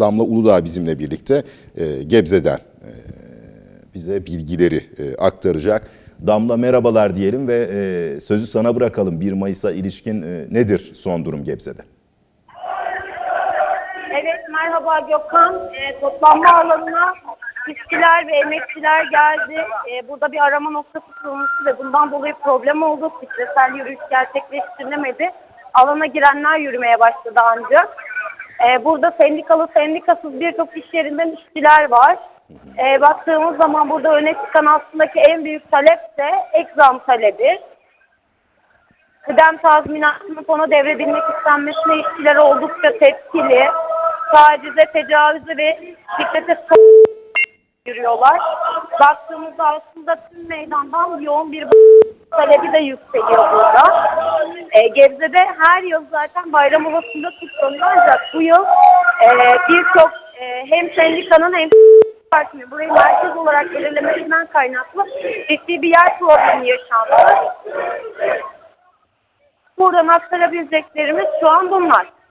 Damla Uludağ bizimle birlikte e, Gebze'den e, bize bilgileri e, aktaracak. Damla merhabalar diyelim ve e, sözü sana bırakalım. 1 Mayıs'a ilişkin e, nedir son durum Gebze'de? Evet merhaba Gökhan. Ee, toplanma alanına işçiler ve emekçiler geldi. Ee, burada bir arama noktası kurulmuştu ve bundan dolayı problem oldu. Kitlesel yürüyüş gerçekleştirilemedi. Alana girenler yürümeye başladı ancak. Ee, burada sendikalı sendikasız birçok iş yerinden işçiler var. Ee, baktığımız zaman burada öne çıkan aslındaki en büyük talep de ek zam talebi. Kıdem tazminatının fona devredilmek istenmesine işçiler oldukça tepkili. Tacize, tecavüze ve şiddete yürüyorlar. Baktığımızda aslında tüm meydandan yoğun bir talebi de yükseliyor burada. E, Gebze'de her yıl zaten bayram havasında kutlanıyor ancak bu yıl e, birçok e, hem sendikanın hem partinin burayı merkez olarak belirlemesinden kaynaklı ciddi bir yer problemi yaşandı. Buradan aktarabileceklerimiz şu an bunlar.